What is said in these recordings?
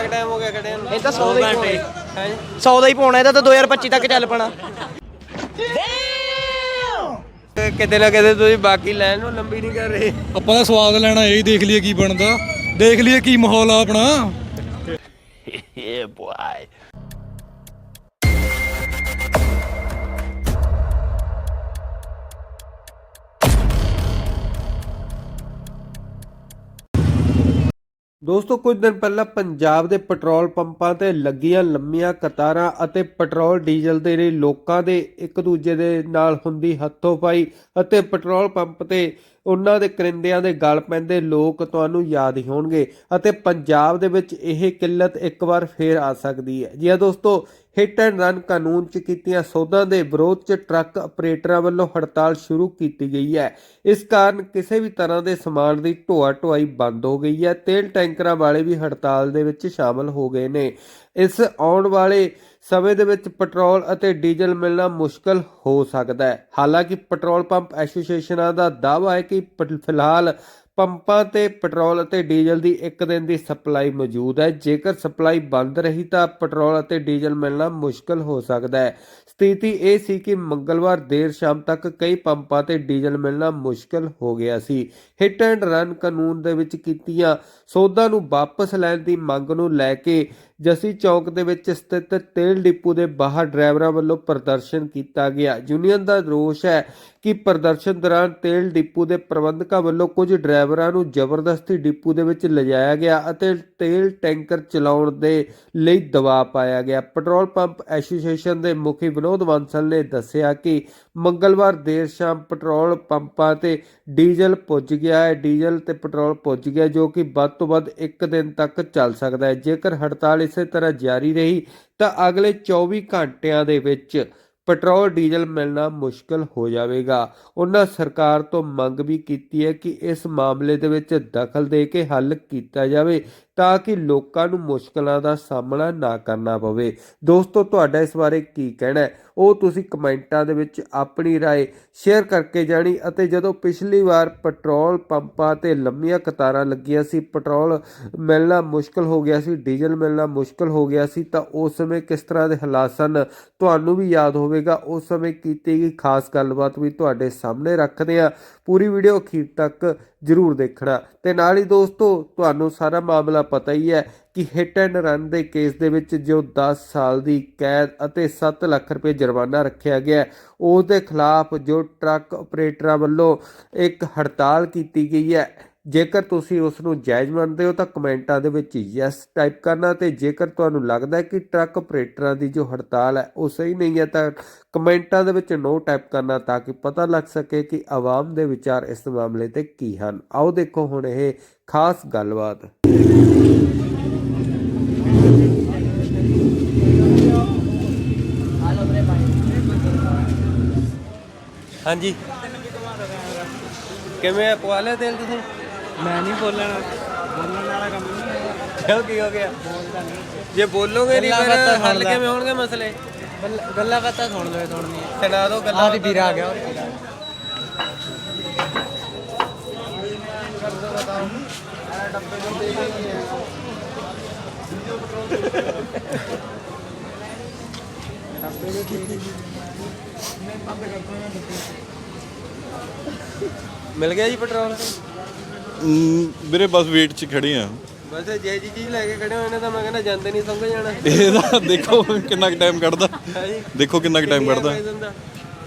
ਕਿੰਨਾ ਕੁ ਟਾਈਮ ਹੋ ਗਿਆ ਖੜਿਆਂ ਨੂੰ? ਇਹ ਤਾਂ 100 ਦਾ ਹੀ ਪਾਉਣਾ ਹੈ। 100 ਦਾ ਹੀ ਪਾਉਣਾ ਇਹਦਾ ਤਾਂ 2025 ਤੱਕ ਚੱਲ ਪਣਾ। ਕਿਤੇ ਨਾ ਕਿਤੇ ਤੁਸੀਂ ਬਾਕੀ ਲੈਣ ਨੂੰ ਲੰਬੀ ਨਹੀਂ ਕਰ ਰਹੇ। ਆਪਾਂ ਦਾ ਸਵਾਦ ਲੈਣਾ ਇਹ ਦੇਖ ਲਈਏ ਕੀ ਬਣਦਾ। ਦੇਖ ਲਈਏ ਕੀ ਮਾਹੌਲ ਆ ਆਪਣਾ। ਦੋਸਤੋ, ਕੁਝ ਦਿਨ ਪਹਿਲਾਂ ਪੰਜਾਬ ਦੇ ਪੈਟਰੋਲ ਪੰਪਾਂ ਤੇ ਲੱਗੀਆਂ ਲੰਮੀਆਂ ਕਤਾਰਾਂ ਅਤੇ ਪੈਟਰੋਲ ਡੀਜ਼ਲ ਦੇ ਲਈ ਲੋਕਾਂ ਦੇ ਇੱਕ ਦੂਜੇ ਦੇ ਨਾਲ ਹੁੰਦੀ ਹੱਥੋਂ-ਪਾਈ ਅਤੇ ਪੈਟਰੋਲ ਪੰਪ ਤੇ ਉਹਨਾਂ ਦੇ ਕਰਿੰਦਿਆਂ ਦੇ ਗਲ ਪੈਂਦੇ ਲੋਕ ਤੁਹਾਨੂੰ ਯਾਦ ਹੀ ਹੋਣਗੇ ਅਤੇ ਪੰਜਾਬ ਦੇ ਵਿੱਚ ਇਹ ਕਿੱਲਤ ਇੱਕ ਵਾਰ ਫੇਰ ਆ ਸਕਦੀ ਹੈ। ਜੀ ਦੋਸਤੋ ਹਿੱਟ ਐਂਡ ਰਨ ਕਾਨੂੰਨ 'ਚ ਕੀਤੀਆਂ ਸੋਧਾਂ ਦੇ ਵਿਰੋਧ 'ਚ ਟਰੱਕ ਆਪਰੇਟਰਾਂ ਵੱਲੋਂ ਹੜਤਾਲ ਸ਼ੁਰੂ ਕੀਤੀ ਗਈ ਹੈ। ਇਸ ਕਾਰਨ ਕਿਸੇ ਵੀ ਤਰ੍ਹਾਂ ਦੇ ਸਮਾਨ ਦੀ ਢੋਆ ਢੁਆਈ ਬੰਦ ਹੋ ਗਈ ਹੈ। ਤੇਲ ਟੈਂਕਰਾਂ ਵਾਲੇ ਵੀ ਹੜਤਾਲ ਦੇ ਵਿੱਚ ਸ਼ਾਮਲ ਹੋ ਗਏ ਨੇ। ਇਸ ਆਉਣ ਵਾਲੇ ਸਮੇਂ ਦੇ ਵਿੱਚ ਪੈਟਰੋਲ ਅਤੇ ਡੀਜ਼ਲ ਮਿਲਣਾ ਮੁਸ਼ਕਲ ਹੋ ਸਕਦਾ ਹੈ। ਹਾਲਾਂਕਿ ਪੈਟਰੋਲ ਪੰਪ ਐਸੋਸੀਏਸ਼ਨਾਂ ਦਾ ਦਾਅਵਾ ਹੈ ਕਿ ਪ- ਫਿਲਹਾਲ ਪੰਪਾਂ ਤੇ ਪੈਟਰੋਲ ਅਤੇ ਡੀਜ਼ਲ ਦੀ ਇੱਕ ਦਿਨ ਦੀ ਸਪਲਾਈ ਮੌਜੂਦ ਹੈ। ਜੇਕਰ ਸਪਲਾਈ ਬੰਦ ਰਹੀ ਤਾਂ ਪੈਟਰੋਲ ਅਤੇ ਡੀਜ਼ਲ ਮਿਲਣਾ ਮੁਸ਼ਕਲ ਹੋ ਸਕਦਾ ਹੈ। ਸਥਿਤੀ ਇਹ ਸੀ ਕਿ ਮੰਗਲਵਾਰ ਦੇਰ ਸ਼ਾਮ ਤੱਕ ਕਈ ਪੰਪਾਂ ਤੇ ਡੀਜ਼ਲ ਮਿਲਣਾ ਮੁਸ਼ਕਲ ਹੋ ਗਿਆ ਸੀ। ਹਿੱਟ ਐਂਡ ਰਨ ਕਾਨੂੰਨ ਦੇ ਵਿੱਚ ਕੀਤੀਆਂ ਸੋਧਾਂ ਨੂੰ ਵਾਪਸ ਲੈਣ ਦੀ ਮੰਗ ਨੂੰ ਲੈ ਕੇ ਜੱਸੀ ਚੌਕ ਦੇ ਵਿੱਚ ਸਥਿਤ ਤੇਲ ਡਿਪੂ ਦੇ ਬਾਹਰ ਡਰਾਈਵਰਾਂ ਵੱਲੋਂ ਪ੍ਰਦਰਸ਼ਨ ਕੀਤਾ ਗਿਆ। ਯੂਨੀਅਨ ਦਾ ਦੋਸ਼ ਹੈ ਕਿ ਪ੍ਰਦਰਸ਼ਨ ਦੌਰਾਨ ਤੇਲ ਡਿਪੂ ਦੇ ਪ੍ਰਬੰਧਕਾਂ ਵੱਲੋਂ ਕੁਝ ਡਰਾਈਵਰਾਂ ਨੂੰ ਜ਼ਬਰਦਸਤੀ ਡਿਪੂ ਦੇ ਵਿੱਚ ਲਿਜਾਇਆ ਗਿਆ ਅਤੇ ਤੇਲ ਟੈਂਕਰ ਚਲਾਉਣ ਦੇ ਲਈ ਦਬਾਅ ਪਾਇਆ ਗਿਆ। ਪੈਟਰੋਲ ਪੰਪ ਐਸੋਸੀਏਸ਼ਨ ਦੇ ਮੁਖੀ ਵਿਨੋਦ ਬਾਂਸਲ ਨੇ ਦੱਸਿਆ ਕਿ ਮੰਗਲਵਾਰ ਦੇਰ ਸ਼ਾਮ ਪੈਟਰੋਲ ਪੰਪਾਂ ਤੇ ਡੀਜ਼ਲ ਪੁੱਜ ਗਿਆ ਹੈ। ਡੀਜ਼ਲ ਤੇ ਪੈਟਰੋਲ ਪੁੱਜ ਗਿਆ ਜੋ ਕਿ ਵੱਧ ਤੋਂ ਵੱਧ ਇੱਕ ਦਿਨ ਤੱਕ ਚੱਲ ਸਕਦਾ ਹੈ। ਜੇਕਰ ਹੜਤਾਲ ਇਸੇ ਤਰ੍ਹਾਂ ਜਾਰੀ ਰਹੀ, ਤਾਂ ਅਗਲੇ 24 ਘੰਟਿਆਂ ਦੇ ਵਿੱਚ ਪੈਟਰੋਲ, ਡੀਜ਼ਲ ਮਿਲਣਾ ਮੁਸ਼ਕਲ ਹੋ ਜਾਵੇਗਾ। ਉਹਨਾਂ ਸਰਕਾਰ ਤੋਂ ਮੰਗ ਵੀ ਕੀਤੀ ਹੈ ਕਿ ਇਸ ਮਾਮਲੇ ਦੇ ਵਿੱਚ ਦਖਲ ਦੇ ਕੇ ਹੱਲ ਕੀਤਾ ਜਾਵੇ। ਤਾਂ ਕਿ ਲੋਕਾਂ ਨੂੰ ਮੁਸ਼ਕਲਾਂ ਦਾ ਸਾਹਮਣਾ ਨਾ ਕਰਨਾ ਪਵੇ ਦੋਸਤੋ ਤੁਹਾਡਾ ਇਸ ਬਾਰੇ ਕੀ ਕਹਿਣਾ ਹੈ ਉਹ ਤੁਸੀਂ ਕਮੈਂਟਾਂ ਦੇ ਵਿੱਚ ਆਪਣੀ رائے ਸ਼ੇਅਰ ਕਰਕੇ ਜਾਣੀ ਅਤੇ ਜਦੋਂ ਪਿਛਲੀ ਵਾਰ ਪੈਟਰੋਲ ਪੰਪਾਂ ਤੇ ਲੰਮੀਆਂ ਕਤਾਰਾਂ ਲੱਗੀਆਂ ਸੀ ਪੈਟਰੋਲ ਮਿਲਣਾ ਮੁਸ਼ਕਲ ਹੋ ਗਿਆ ਸੀ ਡੀਜ਼ਲ ਮਿਲਣਾ ਮੁਸ਼ਕਲ ਹੋ ਗਿਆ ਸੀ ਤਾਂ ਉਸ ਸਮੇਂ ਕਿਸ ਤਰ੍ਹਾਂ ਦੇ ਹਾਲਾਤ ਸਨ ਤੁਹਾਨੂੰ ਵੀ ਯਾਦ ਹੋਵੇਗਾ ਉਸ ਸਮੇਂ ਕੀਤੀ ਗਈ ਖਾਸ ਗੱਲਬਾਤ ਵੀ ਤੁਹਾਡੇ ਸਾਹਮਣੇ ਰੱਖਦੇ ਆ ਪੂਰੀ ਵੀਡੀਓ ਅਖੀਰ ਤੱਕ ਜਰੂਰ ਦੇਖਣਾ। ਤੇ ਨਾਲ ਹੀ ਦੋਸਤੋ, ਤੁਹਾਨੂੰ ਸਾਰਾ ਮਾਮਲਾ ਪਤਾ ਹੀ ਹੈ ਕਿ ਹਿੱਟ ਐਂਡ ਰਨ ਦੇ ਕੇਸ ਦੇ ਵਿੱਚ ਜੋ 10 ਸਾਲ ਦੀ ਕੈਦ ਅਤੇ 7 ਲੱਖ ਰੁਪਏ ਜੁਰਮਾਨਾ ਰੱਖਿਆ ਗਿਆ ਉਸ ਦੇ ਖਿਲਾਫ ਜੋ ਟਰੱਕ ਆਪਰੇਟਰਾਂ ਵੱਲੋਂ ਇੱਕ ਹੜਤਾਲ ਕੀਤੀ ਗਈ ਹੈ ਜੇਕਰ ਤੁਸੀਂ ਉਸ ਨੂੰ ਜਾਇਜ਼ ਮੰਨਦੇ ਹੋ ਤਾਂ ਕਮੈਂਟਾਂ ਦੇ ਵਿੱਚ ਯੈਸ ਟਾਈਪ ਕਰਨਾ ਤੇ ਜੇਕਰ ਤੁਹਾਨੂੰ ਲੱਗਦਾ ਹੈ ਕਿ ਟਰੱਕ ਆਪਰੇਟਰਾਂ ਦੀ ਜੋ ਹੜਤਾਲ ਹੈ ਉਹ ਸਹੀ ਨਹੀਂ ਹੈ ਤਾਂ ਕਮੈਂਟਾਂ ਦੇ ਵਿੱਚ ਨੋ ਟਾਈਪ ਕਰਨਾ ਤਾਂ ਕਿ ਪਤਾ ਲੱਗ ਸਕੇ ਕਿ ਆਵਾਮ ਦੇ ਵਿਚਾਰ ਇਸ ਮਾਮਲੇ ਤੇ ਕੀ ਹਨ। ਆਓ ਦੇਖੋ ਹੁਣ ਇਹ ਖਾਸ ਗੱਲਬਾਤ। ਹਾਂਜੀ। ਕਿਵੇਂ ਪਵਾ ਲਿਆ ਤੇਲ ਤੁਸੀਂ? ਮੈਂ ਨਹੀਂ ਬੋਲਣਾ ਬੋਲਣ ਵਾਲਾ ਕੰਮ ਨਹੀਂ ਕਿਉਂ ਕੀ ਹੋ ਗਿਆ? ਜੇ ਬੋਲੋਗੇ ਨਹੀਂ ਫਿਰ ਹੱਲ। ਕਿਵੇਂ ਹੋਣਗੇ ਮਸਲੇ? ਗੱਲਾਂ ਬਾਤਾਂ ਸੁਣ ਲਓ ਸੁਣਨੀ ਸੁਣਾ ਦਿਓ ਗੱਲਾਂ ਆਹ ਦੀ ਵੀਰ ਆ ਗਿਆ। ਮਿਲ ਗਿਆ ਜੀ ਪੈਟਰੋਲ? ਵੀਰੇ ਬਸ ਵੇਟ 'ਚ ਖੜੇ ਆ। ਬਸ ਜੇ ਜੀ ਚੀਜ਼ ਲੈ ਕੇ ਖੜੇ ਹੋਏ ਨੇ ਤਾਂ ਮੈਂ ਕਹਿੰਦਾ ਜਾਂਦੇ ਨਹੀਂ ਸੰਗ ਜਾਣਾ। ਇਹਦਾ ਦੇਖੋ ਕਿੰਨਾ ਕੁ ਟਾਈਮ ਕੱਢਦਾ। ਹੈ ਦੇਖੋ ਕਿੰਨਾ ਕੁ ਟਾਈਮ ਕੱਢਦਾ?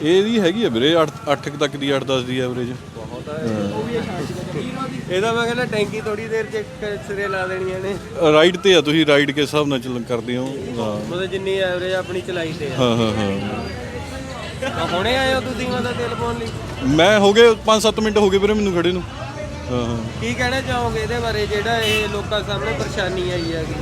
ਇਹਦੀ ਹੈਗੀ ਆ ਵੀਰੇ 8 8 ਤੱਕ ਦੀ 8 10 ਦੀ ਐਵਰੇਜ ਇਹਦਾ ਮੈਂ ਕਹਿੰਦਾ ਟੈਂਕੀ ਥੋੜੀ ਦੇਰ ਚ ਸਿਰੇ ਲਾ ਦੇਣੀਆਂ ਨੇ। ਰਾਈਡ ਤੇ ਆ ਤੁਸੀਂ ਰਾਈਡ ਕੇ ਹਿਸਾਬ ਨਾਲ ਚੱਲ ਕਰਦੇ ਹੋ। ਹਾਂ। ਮਤਲਬ ਜਿੰਨੀ ਐਵਰੇਜ ਆਪਣੀ ਚਲਾਈ ਤੇ ਆ। ਹਾਂ ਹਾਂ ਹਾਂ। ਹੁਣੇ ਆਏ ਹੋ ਤੁਸੀਂ ਮਤਲਬ ਤੇਲ ਪਾਉਣ ਲਈ? ਮੈਂ ਹੋ ਗਏ 5-7 ਮਿੰਟ ਹੋ ਗਏ ਵੀਰੇ ਮੈਨੂੰ ਖੜੇ ਨੂੰ। ਹਾਂ। ਹਾਂ ਕੀ ਕਹਿਣਾ ਚਾਹੋਗੇ ਇਹਦੇ ਬਾਰੇ? ਜਿਹੜਾ ਇਹ ਲੋਕਾਂ ਸਾਹਮਣੇ ਪਰੇਸ਼ਾਨੀ ਆਈ ਹੈਗੀ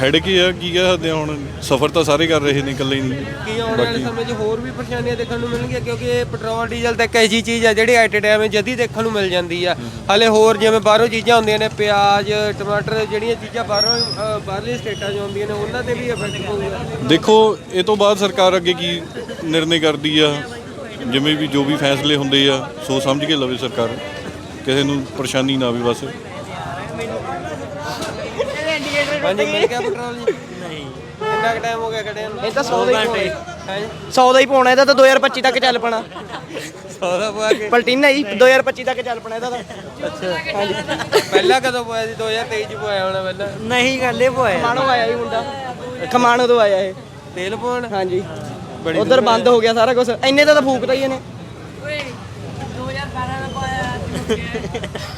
ਹੈਡ ਕੀ ਆ ਕੀ ਕਹਿ ਸਕਦੇ ਹੁਣ? ਸਫ਼ਰ ਤਾਂ ਸਾਰੇ ਕਰ ਰਹੇ ਨੇ ਇਕੱਲੇ ਹੀ ਨਹੀਂ। ਕੀ ਆਉਣ ਵਾਲੇ ਸਮੇਂ 'ਚ ਹੋਰ ਵੀ ਪਰੇਸ਼ਾਨੀਆਂ ਦੇਖਣ ਨੂੰ ਮਿਲਣਗੀਆਂ? ਕਿਉਂਕਿ ਇਹ ਪੈਟਰੋਲ ਡੀਜ਼ਲ ਤਾਂ ਇੱਕ ਐਸੀ ਚੀਜ਼ ਆ ਜਿਹੜੀ ਐਟ ਟਾਈਮ ਜਦੀ ਦੇਖਣ ਨੂੰ ਮਿਲ ਜਾਂਦੀ ਆ। ਹਲੇ ਹੋਰ ਜਿਵੇਂ ਬਾਹਰੋਂ ਚੀਜ਼ਾਂ ਹੁੰਦੀਆਂ ਨੇ ਪਿਆਜ਼ ਟਮਾਟਰ ਜਿਹੜੀਆਂ ਚੀਜ਼ਾਂ ਬਾਹਰੋਂ ਅ, ਬਾਹਰਲੀ ਸਟੇਟਾਂ 'ਚ ਆਉਂਦੀਆਂ ਨੇ ਉਹਨਾਂ ਤੇ ਵੀ ਇਫੈਕਟ ਪਊਗਾ। ਦੇਖੋ ਇਹ ਤੋਂ ਬਾਅਦ ਸਰਕਾਰ ਅੱਗੇ ਕੀ ਨਿਰਣੇ ਕਰਦੀ ਆ? ਜਿਵੇਂ ਵੀ ਜੋ ਵੀ ਫੈਸਲੇ ਹੁੰਦੇ ਆ ਸੋਚ ਸਮਝ ਕੇ ਲਵੇ ਸਰਕਾਰ। ਕਿਸੇ ਨੂੰ ਪਰੇਸ਼ਾਨੀ ਨਾ ਆਵੇ ਬਸ। ਹਾਂਜੀ ਮਿਲ ਗਿਆ ਪੈਟਰੋਲ ਜੀ। ਨਹੀਂ ਕਿੰਨਾ ਕੁ ਟਾਈਮ ਹੋ ਗਿਆ ਖੜਿਆਂ ਨੂੰ? ਇਹ ਤਾਂ 100 ਦਾ ਹੀ ਪਾਉਣਾ ਹੈ? ਜੀ 100 ਦਾ ਹੀ ਪਾਉਣਾ ਇਹਦਾ ਤਾਂ 2025 ਤੱਕ ਚੱਲ ਪਣਾ। ਸੌਦਾ ਪਵਾ ਕੇ। ਪਲਟੀਨਾ ਜੀ 2025 ਤੱਕ ਚੱਲ ਪਣਾ ਇਹਦਾ ਤਾਂ। ਅੱਛਾ। ਪਹਿਲਾਂ ਕਦੋਂ ਪਵਾਇਆ ਸੀ? 2023 ਚ ਪਵਾਇਆ ਹੋਣਾ ਪਹਿਲਾਂ। ਨਹੀਂ ਗੱਲੇ ਪੋਇਆ ਖਮਾਣੋ ਆਇਆ ਜੀ ਮੁੰਡਾ। ਖਮਾਣੋ ਤੋਂ ਆਇਆ ਇਹ। ਤੇਲ ਪਵਾਉਣ? ਹਾਂਜੀ। ਉਧਰ ਬੰਦ ਹੋ ਗਿਆ ਸਾਰਾ ਕੁਝ ਇੰਨੇ ਦਾ ਤਾਂ ਫੂਕਦਾ ਹੀ ਇਹਨੇ।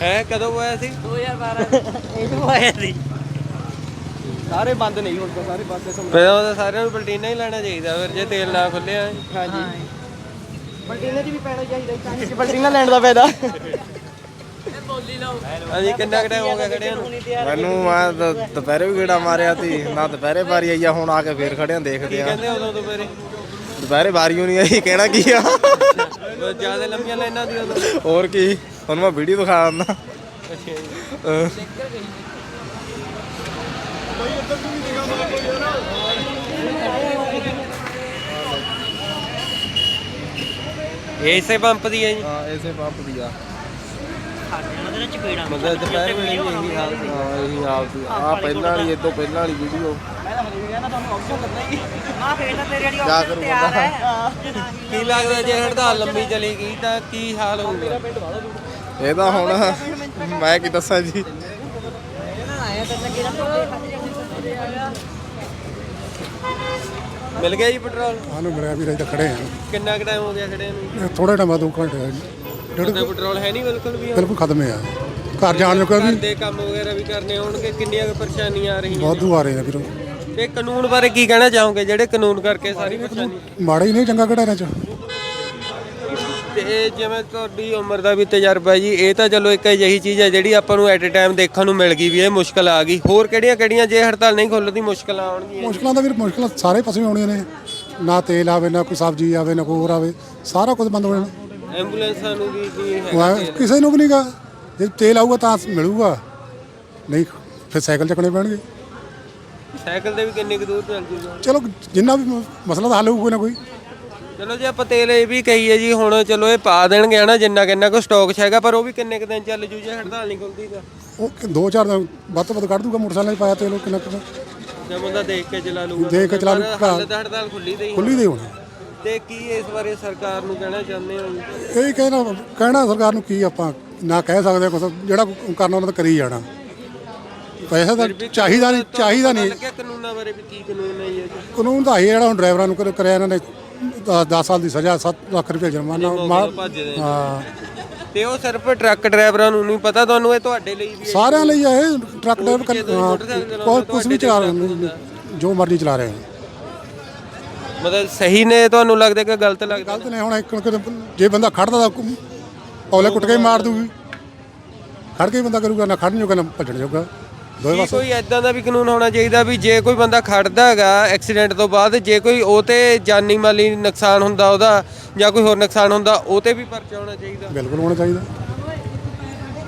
ਹੈ ਕਦੋਂ ਪਵਾਇਆ ਸੀ? ਇਹਨੂੰ ਆਇਆ ਸੀ। ਸਾਰੇ ਬੰਦ ਨਹੀਂ ਹੁਣ ਤਾਂ ਸਾਰੇ ਬੰਦ ਸਮ। ਫਿਰ ਉਹ ਤਾਂ ਸਾਰਿਆਂ ਨੂੰ ਪਲਟੀਨਾ ਹੀ ਲੈਣਾ ਚਾਹੀਦਾ ਫਿਰ ਜੇ ਤੇਲ ਨਾ ਖੁੱਲਿਆ ਹਾਂਜੀ। ਪਲਟੀਨਾ 'ਚ ਵੀ ਪੈਣਾ ਚਾਹੀਦਾ ਚਾਹੀਦਾ ਕਿ ਪਲਟੀਨਾ ਲੈਣ ਦਾ ਫਾਇਦਾ। ਹਾਂਜੀ ਕਿੰਨਾ ਟਾਈਮ ਹੋ ਗਿਆ ਖੜਿਆਂ ਨੂੰ? ਮੈਨੂੰ ਮੈਂ ਦ- ਦੁਪਹਿਰੇ ਵੀ ਗੇੜਾ ਮਾਰਿਆ ਸੀ ਨਾ ਦੁਪਹਿਰੇ ਵਾਰੀ ਆਈ ਆ ਹੁਣ ਆ ਕੇ ਫੇਰ ਖੜਿਆ ਦੇਖਦੇ ਆ। ਕਹਿੰਦੇ ਉਦੋਂ ਤੋਂ ਮੇਰੇ ਦੁਪਹਿਰੇ ਵਾਰੀ ਹੋਣੀ ਆਈ ਕਹਿਣਾ ਕੀ ਆ? ਜ਼ਿਆਦਾ ਲੰਮੀਆਂ ਲਾਈਨਾਂ ਦੀ ਉਦੋਂ। ਹੋਰ ਕੀ? ਤੁਹਾਨੂੰ ਮੈਂ ਵੀਡੀਓ ਦਿਖਾ ਦਿੰਦਾ। ਅੱਛਾ ਜੀ। ਇਹ ਇਸੇ ਪੰਪ ਦੀ ਹੈ ਜੀ। ਹਾਂ ਇਸੇ ਪੰਪ ਦੀ ਆ। ਮਤਲਬ ਦੁਪਹਿਰ ਵੇਲੇ ਵੀ ਇਹੀ ਹਾਲ ਸੀ। ਹਾਂ ਇਹੀ ਹਾਲ ਸੀ। ਆ ਪਹਿਲਾਂ ਵਾਲੀ ਇਦੋਂ ਪਹਿਲਾਂ ਵਾਲੀ ਵੀਡੀਓ ਜਾ ਕਰ ਬੰਦਾ। ਕੀ ਲੱਗਦਾ ਜੇ ਹੜਤਾਲ ਲੰਮੀ ਚਲੀ ਗਈ ਤਾਂ ਕੀ ਹਾਲ ਹੋਊਗਾ? ਇਹਦਾ ਹੁਣ ਮੈਂ ਕੀ ਦੱਸਾਂ ਜੀ। ਮਿਲ ਗਿਆ ਜੀ ਪੈਟਰੋਲ ਸਾਨੂੰ ਮਿਲਿਆ ਵੀ ਤਾਂ ਖੜੇ ਆ ਕਿੰਨਾ ਕੁ ਟਾਈਮ ਹੋ ਗਿਆ ਖੜੇ ਨੂੰ? ਥੋੜਾ ਟਾਈਮ ਬਾਅਦ ਦੋ ਘੰਟੇ ਆ ਜੀ। ਡੇਢ ਉਹਦਾ ਪੈਟਰੋਲ ਹੈ ਨਹੀਂ ਬਿਲਕੁਲ ਵੀ? ਬਿਲਕੁਲ ਖਤਮ ਆ ਘਰ ਜਾਣ ਨੂੰ ਘਰ ਵੀ ਦੇ ਕੰਮ ਵਗੈਰਾ ਵੀ ਕਰਨੇ ਹੋਣਗੇ ਕਿੰਨੀਆਂ ਕੁ ਪਰੇਸ਼ਾਨੀਆਂ ਆ ਰਹੀਆਂ ਵਾਧੂ ਆ ਰਹੇ ਆ ਵੀਰੋ। ਤੇ ਕਾਨੂੰਨ ਬਾਰੇ ਕੀ ਕਹਿਣਾ ਚਾਹੋਗੇ? ਜਿਹੜੇ ਕਾਨੂੰਨ ਕਰਕੇ ਸਾਰੀ ਪਰੇਸ਼ਾਨੀ ਮਾੜਾ ਹੀ ਨਹੀਂ ਚੰਗਾ ਇਹਨਾਂ ਚ? ਤੇ ਇਹ ਜਿਵੇਂ ਤੁਹਾਡੀ ਉਮਰ ਦਾ ਵੀ ਤਜਰਬਾ ਜੀ ਇਹ ਤਾਂ ਚਲੋ ਇੱਕ ਅਜਿਹੀ ਚੀਜ਼ ਹੈ ਜਿਹੜੀ ਆਪਾਂ ਨੂੰ ਐਟ ਅ ਟਾਈਮ ਦੇਖਣ ਨੂੰ ਮਿਲ ਗਈ ਵੀ ਇਹ ਮੁਸ਼ਕਲ ਆ ਗਈ। ਹੋਰ ਕਿਹੜੀਆਂ ਕਿਹੜੀਆਂ ਜੇ ਹੜਤਾਲ ਨਹੀਂ ਖੁੱਲਦੀ ਮੁਸ਼ਕਲਾਂ ਆਉਣਗੀਆਂ ਮੁਸ਼ਕਲਾਂ ਤਾਂ ਵੀਰ ਮੁਸ਼ਕਲਾਂ ਸਾਰੇ ਪਾਸੇ ਆਉਣੀਆਂ ਨੇ। ਨਾ ਤੇਲ ਆਵੇ ਨਾ ਕੋਈ ਸਬਜ਼ੀ ਆਵੇ ਨਾ ਕੋਈ ਹੋਰ ਆਵੇ ਸਾਰਾ ਕੁਝ ਬੰਦ ਹੋ ਜਾਣਾ। ਐਂਬੂਲੈਂਸਾਂ ਨੂੰ ਵੀ ਕੀ ਹੈ ਵਾ- ਕਿਸੇ ਨੂੰ ਵੀ ਨਹੀਂਗਾ ਜੇ ਤੇਲ ਆਊਗਾ ਤਾਂ ਮਿਲੂਗਾ। ਨਹੀਂ ਫਿਰ ਸਾਈਕਲ ਚੱਕਣੇ ਪੈਣਗੇ। ਸਾਈਕਲ ਤੇ ਵੀ ਕਿੰਨੀ ਕੁ ਦੂਰ ਚੱਲ ਜੂਗਾ। ਚਲੋ ਜਿੰਨਾ ਵੀ ਮ- ਮਸਲਾ ਤਾਂ ਹੱਲ ਹੋਊਗਾ ਨਾ ਕੋਈ। ਚਲੋ ਜੇ ਆਪਾਂ ਤੇਲ ਇਹ ਵੀ ਕਹੀਏ ਜੀ ਹੁਣ ਚਲੋ ਇਹ ਪਾ ਦੇਣਗੇ ਹਨਾ ਜਿੰਨਾ ਕਿੰਨਾ ਕੋ ਸਟਾਕ ਹੈਗਾ ਪਰ ਉਹ ਵੀ ਕਿੰਨੇ ਕੁ ਦਿਨ ਚੱਲ ਜੂ ਜੇ ਹੜਤਾਲ ਨਹੀਂ ਖੁੱਲਦੀ ਤਾਂ। ਉਹ ਕਿ ਦੋ ਚਾਰ ਦਿਨ ਵੱਧ ਤੋਂ ਵੱਧ ਕੱਢ ਦੂਗਾ ਮੋਟਰਸਾਈਕਲ 'ਚ ਪਾਇਆ ਤੇਲ ਉਹ ਕਿੰਨਾ ਕੁ ਜੇ ਬੰਦਾ ਦੇਖ ਕੇ ਚਲਾ ਲੂਗਾ ਦੇਖ ਕੇ ਚਲਾ ਲੂ, ਪਰ ਹਾਲੇ ਤਾਂ ਹੜਤਾਲ ਖੁੱਲੀ ਤੇ ਹੀ ਖੁੱਲੀ ਦੇ ਹੋਣੇ। ਤੇ ਕੀ ਇਸ ਬਾਰੇ ਸਰਕਾਰ ਨੂੰ ਕਹਿਣਾ ਚਾਹੁੰਦੇ ਹੋ? ਜੀ? ਇਹ ਕਹਿਣਾ ਕਹਿਣਾ ਸਰਕਾਰ ਨੂੰ ਕੀ ਆਪਾਂ ਨਾ ਕਹਿ ਸਕਦੇ ਕੁਝ ਜਿਹੜਾ ਕੁ ਕਰਨਾ ਉਹਨਾਂ ਤਾਂ ਕਰੀ ਜਾਣਾ। ਪੈਸਾ ਤਾਂ ਚਾਹੀਦਾ ਨਹੀਂ ਚਾਹੀਦਾ ਨਹੀਂ ਲੱਗਿਆ ਕਾਨੂੰਨਾਂ ਬਾਰੇ ਵੀ ਕੀ ਕਾਨੂੰਨ ਹੈ ਜੀ? ਇਹ 'ਚ? ਕਾਨੂੰਨ ਤਾਂ ਇਹ ਜਿਹੜਾ ਹੁਣ ਡਰਾਈਵਰਾਂ ਨੂੰ ਕਰ- ਕਰਿਆ ਇਹਨਾਂ ਨੇ। 10 ਸਾਲ ਦੀ ਸਜ਼ਾ 7 ਲੱਖ ਰੁਪਏ ਜੁਰਮਾਨਾ ਮਾ- ਭੱਜਦੇ ਹਾਂ। ਤੇ ਉਹ ਸਿਰਫ ਟਰੱਕ ਡਰਾਈਵਰਾਂ ਨੂੰ ਨਹੀਂ ਪਤਾ ਤੁਹਾਨੂੰ ਇਹ ਤੁਹਾਡੇ ਲਈ ਵੀ ਹੈ ਸਾਰਿਆਂ ਲਈ ਇਹ ਟਰੱਕ ਡਰਾਈਵਰ ਹਾਂ, ਮੋਟਰਸਾਈਕਲ ਚਲਾਉਂਦੇ ਕੋਈ ਹੋ, ਕੁਝ ਵੀ ਚਲਾ ਰਹੇ ਨੇ ਜੋ ਮਰਜ਼ੀ ਚਲਾ ਰਹੇ ਨੇ ਮਤਲਬ ਸਹੀ ਨੇ ਤੁਹਾਨੂੰ ਲੱਗਦਾ ਕਿ ਗਲਤ ਲੱਗਦਾ? ਗਲਤ ਨੇ ਹੁਣ ਇੱਕ ਕਿਤੇ ਜੇ ਬੰਦਾ ਖੜਦਾ ਤਾਂ ਔਲੇ ਕੁੱਟ ਕੇ ਹੀ ਮਾਰ ਦੂਗੀ ਖੜ ਕੇ ਹੀ ਬੰਦਾ ਕਰੂਗਾ ਨਾ ਖੜਨ ਜੋਗਾ ਨਾ ਭੱਜਣ ਜੋਗਾ। ਪਾਸੇ। ਕੋਈ ਐਦਾਂ ਦਾ ਵੀ ਕਾਨੂੰਨ ਹੋਣਾ ਚਾਹੀਦਾ ਵੀ ਜੇ ਕੋਈ ਬੰਦਾ ਖੜਦਾ ਹੈਗਾ ਐਕਸੀਡੈਂਟ ਤੋਂ ਬਾਅਦ ਜੇ ਕੋਈ ਉਹ ਤੇ ਜਾਨੀ ਮਾਲੀ ਨੁਕਸਾਨ ਹੁੰਦਾ ਉਹਦਾ ਜਾਂ ਕੋਈ ਹੋਰ ਨੁਕਸਾਨ ਹੁੰਦਾ ਉਹ ਤੇ ਵੀ ਪਰਚਾ ਹੋਣਾ ਚਾਹੀਦਾ। ਬਿਲਕੁਲ ਹੋਣਾ ਚਾਹੀਦਾ।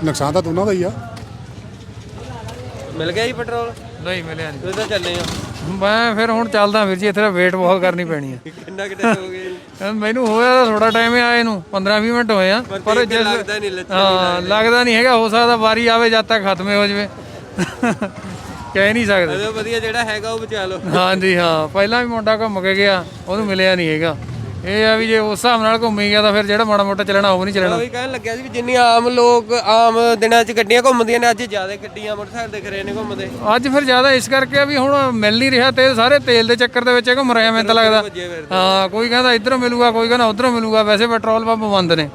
ਨੁਕਸਾਨ ਤਾਂ ਦੋਨਾਂ ਦਾ ਹੀ ਆ। ਮਿਲ ਗਿਆ ਜੀ ਪੈਟਰੋਲ? ਨਹੀਂ ਮਿਲਿਆ ਤੁਸੀਂ ਤਾਂ ਚੱਲੇ ਆ। ਨਹੀਂ ਮੈਂ ਫਿਰ ਹੁਣ ਚੱਲਦਾ ਵੀਰ ਜੀ ਇੱਥੇ ਵੇਟ ਬਹੁਤ ਕਰਨੀ ਪੈਣੀ ਹੈ ਕਿੰਨਾ ਕਿਤੇ ਹੋ ਜੀ? ਅਹ ਮੈਨੂੰ ਹੋਇਆ ਤਾਂ ਥੋੜਾ ਟਾਈਮ ਆਏ ਨੂੰ 15 20 ਮਿੰਟ ਹੋਏ ਆ। ਪਰ ਲੱਗਦਾ ਨਹੀਂ ਹਾਂ ਲੱਗਦਾ। ਨਹੀਂ ਹੈਗਾ ਹੋ ਸਕਦਾ ਵਾਰੀ ਆਵੇ ਜਦ ਤੱਕ ਖਤਮ ਹੀ ਹੋ ਜਵੇ। ਕਹਿ ਨਹੀਂ ਸਕਦੇ। ਅਦੇ ਵਧੀਆ ਜਿਹੜਾ ਹੈਗਾ ਉਹ ਬਚਾ ਲਓ। ਹਾਂਜੀ ਹਾਂ। ਪਹਿਲਾਂ ਵੀ ਮੁੰਡਾ ਘੁੰਮ ਕੇ ਗਿਆ ਉਹਨੂੰ ਮਿਲਿਆ ਨਹੀਂ ਹੈਗਾ। ਇਹ ਆ ਵੀ ਜੇ ਉਸ ਹਿਸਾਬ ਨਾਲ ਘੁੰਮੀ ਗਿਆ ਤਾਂ ਫਿਰ ਜਿਹੜਾ ਮਾੜਾ ਮੋਟਾ ਚੱਲਣਾ ਉਹ ਨਹੀਂ ਚੱਲਣਾ। ਉਹੀ ਕਹਿਣ ਲੱਗਿਆ ਸੀ ਵੀ ਜਿੰਨੀ ਆਮ ਲੋਕ ਆਮ ਦਿਨਾਂ 'ਚ ਗੱਡੀਆਂ ਘੁੰਮਦੀਆਂ ਨੇ ਅੱਜ ਜ਼ਿਆਦਾ ਗੱਡੀਆਂ ਮੋਟਰਸਾਈਕਲ ਦੇ ਖਰੇ ਨੇ ਘੁੰਮਦੇ। ਅੱਜ ਫਿਰ ਜ਼ਿਆਦਾ ਇਸ ਕਰਕੇ ਆ ਵੀ ਹੁਣ ਮਿਲ ਨਹੀਂ ਰਿਹਾ ਤੇ ਸਾਰੇ ਤੇਲ ਦੇ ਚੱਕਰ ਦੇ ਵਿੱਚ ਘੁੰਮ ਰਹੇ ਆ ਮੈਨੂੰ ਤਾਂ ਲੱਗਦਾ। ਹਾਂ ਕੋਈ ਕਹਿੰਦਾ ਇਧਰੋਂ ਮਿਲੂਗਾ ਕੋਈ ਕਹਿੰਦਾ ਉਧਰੋਂ ਮਿਲੂਗਾ ਵੈਸੇ ਪੈਟਰੋਲ ਪੰਪ ਬੰਦ ਨੇ।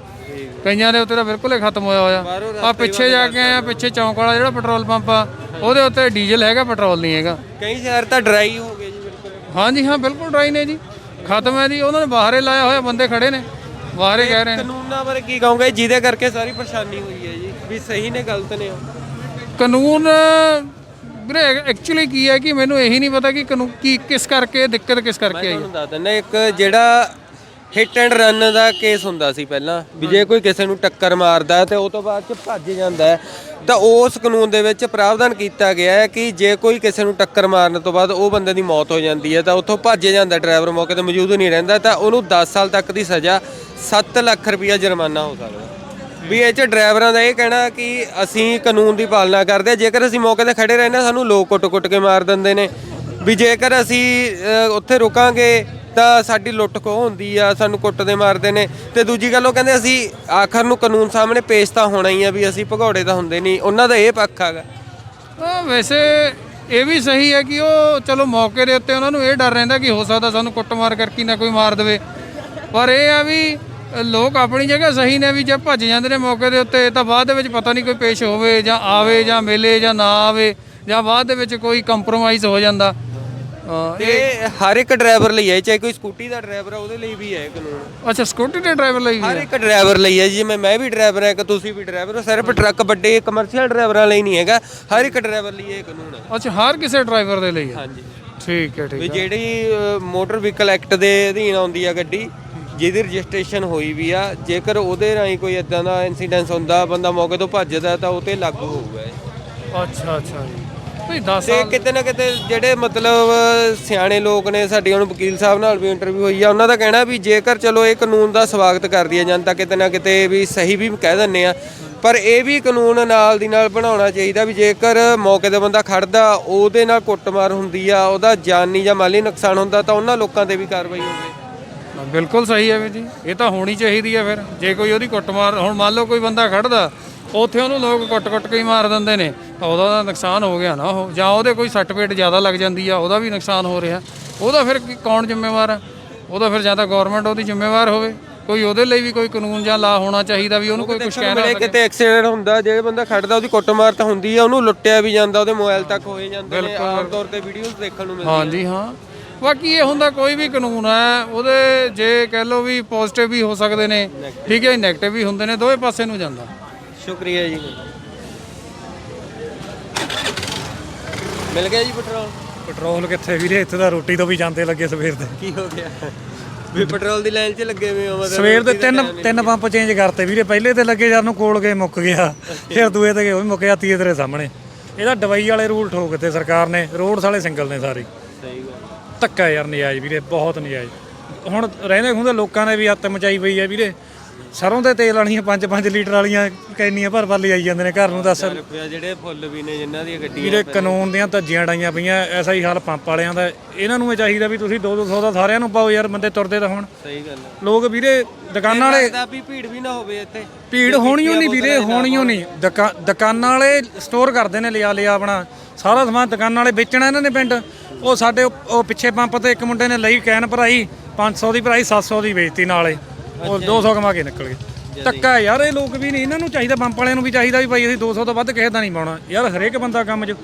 ਕਈਆਂ ਦੇ ਉੱਤੇ ਤਾਂ ਬਿਲਕੁਲ ਹੀ ਖਤਮ ਹੋਇਆ ਹੋਇਆ। ਆ ਪਿੱਛੇ ਜਾ ਕੇ ਆਇਆ ਪਿੱਛੇ ਚੌਂਕ ਵਾਲਾ ਜਿਹੜਾ ਪੈਟਰੋਲ ਪੰਪ ਆ ਉਹਦੇ ਉੱਤੇ ਡੀਜ਼ਲ ਹੈਗਾ ਪੈਟਰੋਲ ਨਹੀਂ ਹੈਗਾ। ਕਈ ਸ਼ਹਿਰ ਤਾਂ ਡਰਾਈ ਹੋ ਗਏ ਜੀ ਬਿਲਕੁਲ। ਹਾਂਜੀ ਹਾਂ ਬਿਲਕੁਲ ਡਰਾਈ ਨੇ ਜੀ। ਖਤਮ ਹੈ ਜੀ ਉਹਨਾਂ ਨੇ ਬਾਹਰੇ ਲਾਇਆ ਹੋਇਆ ਬੰਦੇ ਖੜੇ ਨੇ। ਬਾਹਰੇ ਕਹਿ ਰਹੇ ਨੇ। ਕਾਨੂੰਨਾਂ ਬਾਰੇ ਕੀ ਕਹੋਗੇ? ਜਿਹਦੇ ਕਰਕੇ ਸਾਰੀ ਪਰੇਸ਼ਾਨੀ ਹੋਈ ਹੈ ਜੀ ਵੀ ਸਹੀ ਨੇ ਗਲਤ ਨੇ ਉਹ। ਕਾਨੂੰਨ ਵੀਰੇ ਐਕਚੁਅਲੀ ਕੀ ਹੈ ਕਿ ਮੈਨੂੰ ਇਹੀ ਨਹੀਂ ਪਤਾ ਕਿ ਕਾਨੂੰਨ ਕੀ ਕਿਸ ਕਰਕੇ ਦਿੱਕਤ ਕਿਸ ਕਰਕੇ ਆਈ ਤੁਹਾਨੂੰ ਦੱਸ ਦਿੰਦਾ ਇੱਕ ਜਿਹੜਾ ਹਿੱਟ ਐਂਡ ਰਨ ਦਾ ਕੇਸ ਹੁੰਦਾ ਸੀ ਪਹਿਲਾਂ ਵੀ ਜੇ ਕੋਈ ਕਿਸੇ ਨੂੰ ਟੱਕਰ ਮਾਰਦਾ ਹੈ ਤੇ ਉਹ ਤੋਂ ਬਾਅਦ ਚ ਭੱਜ ਜਾਂਦਾ ਹੈ। ਤਾਂ ਉਸ ਕਾਨੂੰਨ ਦੇ ਵਿੱਚ ਪ੍ਰਾਵਧਾਨ ਕੀਤਾ ਗਿਆ ਹੈ ਕਿ ਜੇ ਕੋਈ ਕਿਸੇ ਨੂੰ ਟੱਕਰ ਮਾਰਨ ਤੋਂ ਬਾਅਦ ਉਹ ਬੰਦੇ ਦੀ ਮੌਤ ਹੋ ਜਾਂਦੀ ਹੈ ਤਾਂ ਉੱਥੋਂ ਭੱਜ ਜਾਂਦਾ ਡਰਾਈਵਰ ਮੌਕੇ ਤੇ ਮੌਜੂਦ ਨਹੀਂ ਰਹਿੰਦਾ ਤਾਂ ਉਹਨੂੰ 10 ਸਾਲ ਤੱਕ ਦੀ ਸਜ਼ਾ 7 ਲੱਖ ਰੁਪਇਆ ਜੁਰਮਾਨਾ ਹੋ ਸਕਦਾ ਵੀ ਇਹ ਚ ਡਰਾਈਵਰਾਂ ਦਾ ਇਹ ਕਹਿਣਾ ਕਿ ਅਸੀਂ ਕਾਨੂੰਨ ਦੀ ਪਾਲਣਾ ਕਰਦੇ ਹਾਂ ਜੇਕਰ ਅਸੀਂ ਮੌਕੇ ਤੇ ਖੜੇ ਰਹਿੰਦੇ ਹਾਂ, ਸਾਨੂੰ ਲੋਕ ਕੁੱਟ-ਕੁੱਟ ਕੇ ਮਾਰ ਦਿੰਦੇ ਨੇ। ਵੀ ਜੇਕਰ ਅਸੀਂ ਉੱਥੇ ਰੁਕਾਂਗੇ ਤਾਂ ਸਾਡੀ ਲੁੱਟ ਖੋਹ ਹੁੰਦੀ ਆ, ਸਾਨੂੰ ਕੁੱਟਦੇ ਮਾਰਦੇ ਨੇ। ਤੇ ਦੂਜੀ ਗੱਲ ਉਹ ਕਹਿੰਦੇ ਅਸੀਂ ਆਖਰ ਨੂੰ ਕਾਨੂੰਨ ਸਾਹਮਣੇ ਪੇਸ਼ ਤਾਂ ਹੋਣਾ ਹੀ ਆ ਵੀ ਅਸੀਂ ਭਗੌੜੇ ਤਾਂ ਹੁੰਦੇ ਨਹੀਂ, ਉਹਨਾਂ ਦਾ ਇਹ ਪੱਖ ਹੈਗਾ। ਉਹ ਵੈਸੇ ਇਹ ਵੀ ਸਹੀ ਹੈ ਕਿ ਉਹ ਚਲੋ ਮੌਕੇ ਦੇ ਉੱਤੇ ਉਹਨਾਂ ਨੂੰ ਇਹ ਡਰ ਰਹਿੰਦਾ ਕਿ ਹੋ ਸਕਦਾ ਸਾਨੂੰ ਕੁੱਟਮਾਰ ਕਰਕੇ ਨਾ ਕੋਈ ਮਾਰ ਦੇਵੇ। ਪਰ ਇਹ ਆ ਵੀ ਲੋਕ ਆਪਣੀ ਜਗ੍ਹਾ ਸਹੀ ਨੇ ਵੀ ਜੇ ਭੱਜ ਜਾਂਦੇ ਨੇ ਮੌਕੇ ਦੇ ਉੱਤੇ, ਤਾਂ ਬਾਅਦ ਦੇ ਵਿੱਚ ਪਤਾ ਨਹੀਂ ਕੋਈ ਪੇਸ਼ ਹੋਵੇ ਜਾਂ ਆਵੇ ਜਾਂ ਮਿਲੇ ਜਾਂ ਨਾ ਆਵੇ ਜਾਂ ਬਾਅਦ ਦੇ ਵਿੱਚ ਕੋਈ ਕੰਪਰੋਮਾਈਜ਼ ਹੋ ਜਾਂਦਾ। ਤੇ ਹਰ ਇੱਕ ਡਰਾਈਵਰ ਲਈ ਹੈ ਚਾਹੇ ਕੋਈ ਸਕੂਟੀ ਦਾ ਡਰਾਈਵਰ ਆ ਉਹਦੇ ਲਈ ਵੀ ਹੈ ਕਾਨੂੰਨ। ਅੱਛਾ ਸਕੂਟੀ ਦੇ ਡਰਾਈਵਰ ਲਈ ਵੀ ਹਰ ਹੈ? ਇੱਕ ਡਰਾਈਵਰ ਲਈ ਹੈ ਜੀ ਜਿਵੇਂ ਮੈਂ ਵੀ ਡਰਾਈਵਰ ਹਾਂ ਕਿ ਤੁਸੀਂ ਵੀ ਡਰਾਈਵਰ ਹੋ ਸਿਰਫ ਟਰੱਕ ਵੱਡੇ ਕਮਰਸ਼ੀਅਲ ਡਰਾਈਵਰਾਂ ਲਈ ਨਹੀਂ ਹੈਗਾ ਹਰ ਇੱਕ ਡਰਾਈਵਰ ਲਈ ਇਹ ਕਾਨੂੰਨ ਹੈ। ਅੱਛਾ ਹਰ ਕਿਸੇ ਡਰਾਈਵਰ ਦੇ ਲਈ ਹੈ? ਹਾਂਜੀ। ਠੀਕ ਹੈ ਠੀਕ ਹੈ। ਜਿਹੜੀ ਮੋਟਰ ਵਹੀਕਲ ਐਕਟ ਦੇ ਅਧੀਨ ਆਉਂਦੀ ਆ ਗੱਡੀ ਜਿਹਦੀ ਰਜਿਸਟ੍ਰੇਸ਼ਨ ਹੋਈ ਵੀ ਆ ਜੇਕਰ ਉਹਦੇ ਰਾਹੀਂ ਕੋਈ ਇਦਾਂ ਦਾ ਇਨਸੀਡੈਂਸ ਹੁੰਦਾ ਬੰਦਾ ਮੌਕੇ ਤੋਂ ਭੱਜਦਾ ਤਾਂ ਉਹ ਤੇ ਲਾਗੂ ਹੋਊਗਾ ਇਹ। ਅੱਛਾ ਅੱਛਾ ਜੀ। ਤੁਸੀਂ 10 ਤੇ ਸਾਲ ਕਿਤੇ ਨਾ ਕਿਤੇ ਜਿਹੜੇ ਮਤਲਬ ਸਿਆਣੇ ਲੋਕ ਨੇ ਸਾਡੀ ਹੁਣ ਵਕੀਲ ਸਾਹਿਬ ਨਾਲ ਵੀ ਇੰਟਰਵਿਊ ਹੋਈ ਆ ਉਹਨਾਂ ਦਾ ਕਹਿਣਾ ਵੀ ਜੇਕਰ ਚਲੋ ਇਹ ਕਾਨੂੰਨ ਦਾ ਸਵਾਗਤ ਕਰਦੀ ਹੈ ਜਨਤਾ ਕਿਤੇ ਨਾ ਕਿਤੇ ਵੀ ਸਹੀ ਵੀ ਕਹਿ ਦਿੰਨੇ ਆ। ਪਰ ਇਹ ਵੀ ਕਾਨੂੰਨ ਨਾਲ ਦੀ ਨਾਲ ਬਣਾਉਣਾ ਚਾਹੀਦਾ ਵੀ ਜੇਕਰ ਮੌਕੇ ਤੇ ਬੰਦਾ ਖੜਦਾ ਉਹਦੇ ਨਾਲ ਕੁੱਟਮਾਰ ਹੁੰਦੀ ਆ ਉਹਦਾ ਜਾਨੀ ਜਾਂ ਮਾਲੀ ਨੁਕਸਾਨ ਹੁੰਦਾ ਤਾਂ ਉਹਨਾਂ ਲੋਕਾਂ ਤੇ ਵੀ ਕਾਰਵਾਈ ਹੋਵੇ। ਬਿਲਕੁਲ ਸਹੀ ਹੈ ਵੀਰ ਜੀ ਇਹ ਤਾਂ ਹੋਣੀ ਚਾਹੀਦੀ ਹੈ ਫਿਰ। ਜੇ ਕੋਈ ਉਹਦੀ ਕੁੱਟਮਾਰ ਹੁਣ ਮੰਨ ਲਓ ਕੋਈ ਬੰਦਾ ਖੜਦਾ ਉੱਥੇ ਉਹਨੂੰ ਲੋਕ ਕੁੱਟ-ਕੁੱਟ ਕੇ ਹੀ ਮਾਰ ਦਿੰਦੇ ਨੇ। ਤਾਂ ਉਹਦਾ ਤਾਂ ਨੁਕਸਾਨ ਹੋ ਗਿਆ ਨਾ ਉਹ। ਜਾਂ ਉਹਦੇ ਕੋਈ ਸੱਟ ਪੇਟ ਜ਼ਿਆਦਾ ਲੱਗ ਜਾਂਦੀ ਆ ਉਹਦਾ ਵੀ ਨੁਕਸਾਨ ਹੋ ਰਿਹਾ। ਉਹਦਾ ਫਿਰ ਕੀ- ਕੌਣ ਜ਼ਿੰਮੇਵਾਰ ਹੈ ਉਹਦਾ ਫਿਰ ਜਾਂ ਤਾਂ ਗਵਰਨਮੈਂਟ ਉਹਦੀ ਜ਼ਿੰਮੇਵਾਰ ਹੋਵੇ। ਕੋਈ ਉਹਦੇ ਲਈ ਵੀ ਕੋਈ ਕਾਨੂੰਨ ਜਾਂ ਲਾ ਹੋਣਾ ਚਾਹੀਦਾ ਵੀ ਉਹਨੂੰ ਕੋਈ ਕੁਝ ਕਹਿ ਨਾ ਮਿਲੇ ਸਕੇ ਕਿਤੇ ਐਕਸੀਡੈਂਟ ਹੁੰਦਾ ਜਿਹੜੇ ਬੰਦਾ ਖੜਦਾ ਉਹਦੀ ਕੁੱਟਮਾਰ ਤਾਂ ਹੁੰਦੀ ਆ ਉਹਨੂੰ ਲੁੱਟਿਆ ਵੀ ਜਾਂਦਾ ਉਹਦੇ ਮੋਬਾਈਲ ਤੱਕ ਹੋਏ ਜਾਂਦੇ ਨੇ। ਆਮ ਤੌਰ ਤੇ ਵੀਡੀਓਜ਼ ਦੇਖਣ ਨੂੰ ਮਿਲਦੀਆਂ। ਹਾਂਜੀ ਹਾਂ। ਬਾਕੀ ਇਹ ਹੁੰਦਾ ਕੋਈ ਵੀ ਕਾਨੂੰਨ ਹੈ ਉਹਦੇ ਜੇ ਕਹਿ ਲਓ ਵੀ ਪੋਜ਼ਿਟਿਵ ਵੀ ਹੋ ਸਕਦੇ ਨੇ ਠੀਕ ਹੈ ਨੈਗੇਟਿਵ ਵੀ ਹੁੰਦੇ ਨੇ ਦੋਵੇਂ ਪਾਸੇ ਨੂੰ ਜਾਂਦਾ। ਸ਼ੁਕਰੀਆ ਜੀ। ਮਿਲ ਗਿਆ ਜੀ ਪੈਟਰੋਲ? ਪੈਟਰੋਲ ਕਿੱਥੇ ਵੀਰੇ? ਇੱਥੇ ਤਾਂ ਰੋਟੀ ਤੋਂ ਵੀ ਜਾਂਦੇ ਲੱਗੇ ਸਵੇਰ ਦੇ। ਕੀ ਹੋ ਗਿਆ? ਵੀ ਪੈਟਰੋਲ ਦੀ ਲਾਈਨ 'ਚ ਲੱਗੇ ਹੋਏ ਹੋ ਮਤਲਬ ਸਵੇਰ ਦੇ ਰੋਟੀ ਦਾ ਤਿੰਨ ਹੀ ਤਿੰਨ ਪੰਪ ਚੇਂਜ ਕਰਤੇ ਵੀਰੇ। ਪਹਿਲੇ ਤੇ ਲੱਗੇ ਯਾਰ ਨੂੰ ਕੋਲ ਗਏ ਮੁੱਕ ਗਿਆ। ਫਿਰ ਦੂਏ ਤੇ ਗਏ ਉਹ ਵੀ ਮੁੱਕ ਗਿਆ ਤੀਏ ਤੇਰੇ ਸਾਹਮਣੇ। ਇਹਦਾ ਦਵਾਈ ਵਾਲੇ ਰੂਲ ਠੋਕਤੇ ਸਰਕਾਰ ਨੇ। ਰੋਡ ਸਾਲੇ ਸਿੰਗਲ ਨੇ ਸਾਰੇ। ਸਹੀ ਗੱਲ। ਧੱਕਾ ਯਾਰ ਨਜਾਇਜ਼ ਵੀਰੇ ਬਹੁਤ ਨਜਾਇਜ਼। ਹੁਣ ਰਹਿੰਦੇ ਖੁੰਦੇ ਲੋਕਾਂ ਨੇ ਵੀ ਹੱਤ ਮਚਾਈ ਪਈ ਹੈ ਵੀਰੇ। ਸਰੋਂ ਦੇ ਤੇਲ ਵਾਲੀਆਂ 5-5 ਲੀਟਰ ਵਾਲੀਆਂ ਕੈਨੀਆਂ ਭਰ ਭਰ ਲਈ ਆਈ ਜਾਂਦੇ ਨੇ ਘਰ ਨੂੰ ਦੱਸ। ਰੁਪਿਆ ਜਿਹੜੇ ਫੁੱਲ ਵੀ ਨੇ ਜਿਨ੍ਹਾਂ ਦੀਆਂ ਗੱਡੀਆਂ ਵੀਰੇ ਕਾਨੂੰਨ ਦੀਆਂ ਧੱਜੀਆਂ ਡਾਈਆਂ ਪਈਆਂ ਐਸਾ ਹੀ ਹਾਲ ਪੰਪ ਵਾਲਿਆਂ ਦਾ। ਇਹਨਾਂ ਨੂੰ ਇਹ ਚਾਹੀਦਾ ਵੀ ਤੁਸੀਂ 2-200 ਦਾ ਸਾਰਿਆਂ ਨੂੰ ਪਾਓ ਯਾਰ ਬੰਦੇ ਤੁਰਦੇ ਤਾਂ ਹੁਣ। ਸਹੀ ਗੱਲ ਹੈ ਲੋਕ ਵੀਰੇ ਦੁਕਾਨਾਂ ਵਾਲੇ ਲੱਗਦਾ ਵੀ ਭੀੜ ਵੀ ਨਾ ਹੋਵੇ ਇੱਥੇ। ਭੀੜ ਹੋਣੀਓ ਨਹੀਂ ਵੀਰੇ ਹੋਣੀਓ ਨਹੀਂ। ਦੁਕਾ- ਦੁਕਾਨਾਂ ਵਾਲੇ ਸਟੋਰ ਕਰਦੇ ਨੇ ਲਿਆ ਲਿਆ ਆਪਣਾ। ਸਾਰਾ ਸਮਾਨ ਦੁਕਾਨਾਂ ਵਾਲੇ ਵੇਚਣਾ ਇਹਨਾਂ ਨੇ ਪਿੰਡ। ਉਹ ਸਾਡੇ ਉਹ ਉਹ ਪਿੱਛੇ ਪੰਪ ਤੇ ਇੱਕ ਮੁੰਡੇ ਨੇ ਲਈ ਕੈਨ ਭਰਾਈ 500 ਦੀ ਭਰਾਈ 700 ਦੀ ਵੇਚਤੀ ਨਾਲੇ। ਉਹ 200 ਕਮਾ ਕੇ ਨਿਕਲ ਗਏ। ਹੈ ਯਾਰ ਇਹ ਲੋਕ ਵੀ ਨਹੀਂ ਇਹਨਾਂ ਨੂੰ ਚਾਹੀਦਾ ਪੰਪ ਵਾਲਿਆਂ ਨੂੰ ਵੀ ਚਾਹੀਦਾ ਵੀ ਭਾਈ ਅਸੀਂ 200 ਤੋਂ ਵੱਧ ਕਿਸੇ ਦਾ ਨਹੀਂ ਪਾਉਣਾ। ਯਾਰ ਹਰੇਕ ਬੰਦਾ ਕੰਮ 'ਚ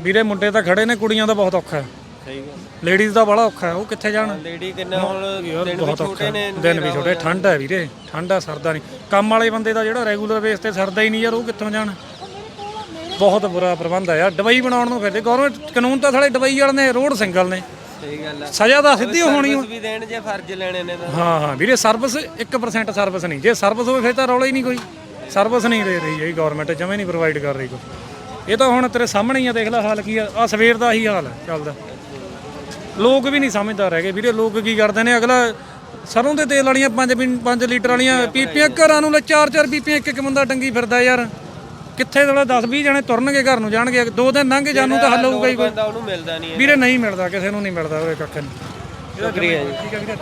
ਵੀਰੇ ਮੁੰਡੇ ਤਾਂ ਖੜੇ ਨੇ ਕੁੜੀਆਂ ਦਾ ਬਹੁਤ ਔਖਾ ਹੈ। ਸਹੀ ਗੱਲ। ਲੇਡੀਜ਼ ਦਾ ਬੜਾ ਔਖਾ ਹੈ ਉਹ ਕਿੱਥੇ ਜਾਣ? ਲੇਡੀ ਕਿੰਨਾ ਹੁਣ ਦਿਨ ਵੀ ਛੋਟੇ ਨੇ। ਦਿਨ ਵੀ ਛੋਟੇ ਠੰਡ ਹੈ ਵੀਰੇ ਠੰਡ ਹੈ ਸਰਦਾ ਨਹੀਂ। ਕੰਮ ਵਾਲੇ ਬੰਦੇ ਦਾ ਜਿਹੜਾ ਰੈਗੂਲਰ ਬੇਸ ਤੇ ਸਰਦਾ ਹੀ ਨਹੀਂ ਯਾਰ ਉਹ ਕਿੱਥੋਂ ਜਾਣ? ਬਹੁਤ ਬੁਰਾ ਪ੍ਰਬੰਧ ਹੈ ਯਾਰ ਡਬਈ ਬਣਾਉਣ ਨੂੰ ਫਿਰਦੇ। ਗਵਰਨਮੈਂਟ ਕਾਨੂੰਨ ਤਾਂ ਸਾਲੇ ਡਬਈ ਵਾਲੇ ਨੇ ਰੋਡ ਸਿੰਗਲ ਨੇ। ਸਹੀ ਗੱਲ ਹੈ ਸਜ਼ਾ ਤਾਂ ਸਿੱਧੀ ਹੋਣੀ। ਸਰਵਿਸ ਵੀ ਦੇਣ ਜੇ ਫਰਜ਼ ਲੈਣੇ ਨੇ ਤਾਂ। ਹਾਂ ਹਾਂ ਵੀਰੇ ਸਰਵਿਸ 1% ਸਰਵਿਸ ਨਹੀਂ। ਜੇ ਸਰਵਿਸ ਹੋਵੇ ਫਿਰ ਤਾਂ ਰੌਲਾ ਹੀ ਨਹੀਂ ਕੋਈ। ਸਰਵਿਸ ਨਹੀਂ ਦੇ ਰਹੀ ਇਹ ਗਵਰਨਮੈਂਟ ਜਮੇ ਨਹੀਂ ਪ੍ਰੋਵਾਈਡ ਕਰ ਰਹੀ ਕੋਈ। ਇਹ ਤਾਂ ਹੁਣ ਤੇਰੇ ਸਾਹਮਣੇ ਹੀ ਆ ਦੇਖ ਲੈ ਹਾਲ ਕੀ ਆ। ਆ ਸਵੇਰ ਦਾ ਹੀ ਹਾਲ ਹੈ ਚੱਲਦਾ। ਲੋਕ ਵੀ ਨਹੀਂ ਸਮਝਦਾਰ ਹੈਗੇ। ਵੀਰੇ ਲੋਕ ਕੀ ਕਰਦੇ ਨੇ? ਅਗਲਾ ਸਰੋਂ ਦੇ ਤੇਲ ਵਾਲੀਆਂ 5 5 ਲੀਟਰ ਵਾਲੀਆਂ ਪੀਪੀਆਂ ਘਰਾਂ ਨੂੰ ਲੈ 4-4 ਪੀਪੀਆਂ ਇੱਕ ਇੱਕ ਬੰਦਾ ਟੰਗੀ ਫਿਰਦਾ ਯਾਰ। ਕਿੱਥੇ ਥੋੜਾ 10-20 ਜਣੇ ਤੁਰਨਗੇ ਘਰ ਨੂੰ ਜਾਣਗੇ ਦੋ ਦਿਨ ਲੰਘ ਜਾਨੂੰ ਤਾਂ ਹੱਲ ਹੋਊਗਾ ਹੀ ਕੋਈ। ਬੰਦਾ ਉਹਨੂੰ ਮਿਲਦਾ ਨਹੀਂ ਹੈ ਵੀਰੇ ਨਹੀਂ ਮਿਲਦਾ ਕਿਸੇ ਨੂੰ ਨਹੀਂ ਮਿਲਦਾ ਉਹਦੇ ਕੱਖ ਨਹੀਂ। ਸ਼ੁਕਰੀਆ ਜੀ। ਠੀਕ ਹੈ ਵੀਰੇ